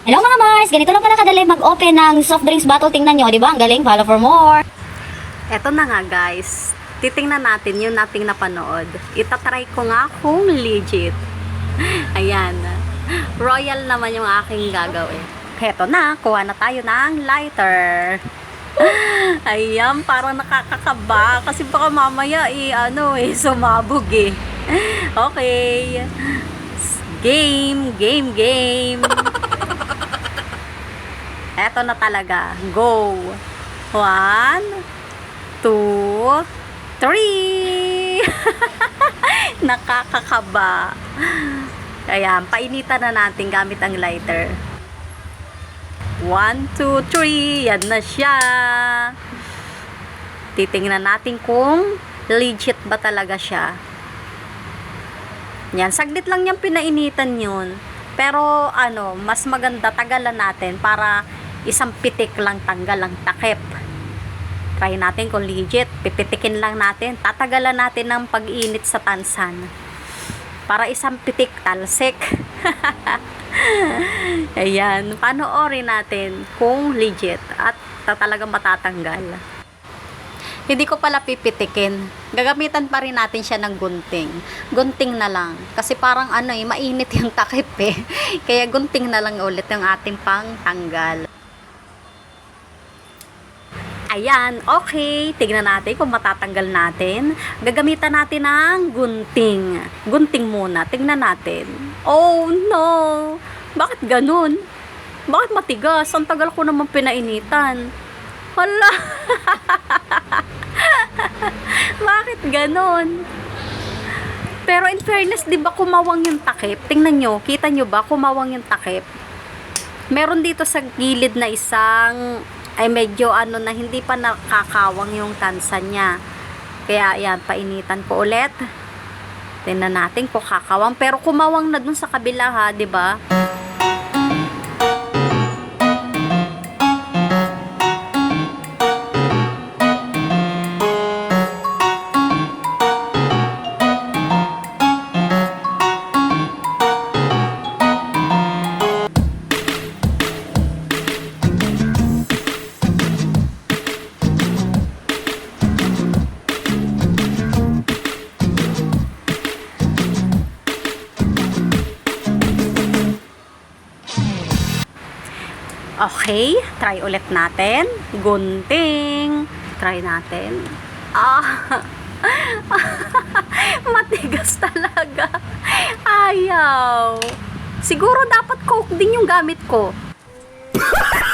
Hello mga Mars! Ganito lang pala kadali mag-open ng soft drinks bottle. Tingnan nyo, di ba? Ang galing. Follow for more. Eto na nga guys. Titingnan natin yung nating napanood. Itatry ko nga kung legit. Ayan. Royal naman yung aking gagawin. Heto na, kuha na tayo ng lighter. Ayan, parang nakakakaba. Kasi baka mamaya eh, ano eh, sumabog eh. Okay. Game, game, game. Eto na talaga. Go. One, two, three. Nakakakaba. Kaya, painitan na natin gamit ang lighter. One, two, three. Yan na siya. Titingnan natin kung legit ba talaga siya. Yan, saglit lang yung pinainitan yun. Pero, ano, mas maganda tagalan natin para isang pitik lang tanggal ang takip. Try natin kung legit. Pipitikin lang natin. Tatagalan natin ng pag-init sa tansan. Para isang pitik talsik. Ayan. Panoorin natin kung legit at ta- talagang matatanggal. Hindi ko pala pipitikin. Gagamitan pa rin natin siya ng gunting. Gunting na lang. Kasi parang ano eh, mainit yung takip eh. Kaya gunting na lang ulit yung ating pangtanggal. Ayan, okay. Tignan natin kung matatanggal natin. Gagamitan natin ng gunting. Gunting muna. Tingnan natin. Oh, no. Bakit ganun? Bakit matigas? Ang tagal ko naman pinainitan. Hala. Bakit ganun? Pero in fairness, di ba kumawang yung takip? Tingnan nyo, kita nyo ba kumawang yung takip? Meron dito sa gilid na isang ay medyo ano na hindi pa nakakawang yung tansa niya. Kaya yan, painitan ko ulit. Tingnan natin kung kakawang. Pero kumawang na dun sa kabila ha, di ba? Okay, try ulit natin. Gunting. Try natin. Ah, matigas talaga. Ayaw. Siguro dapat coke din yung gamit ko.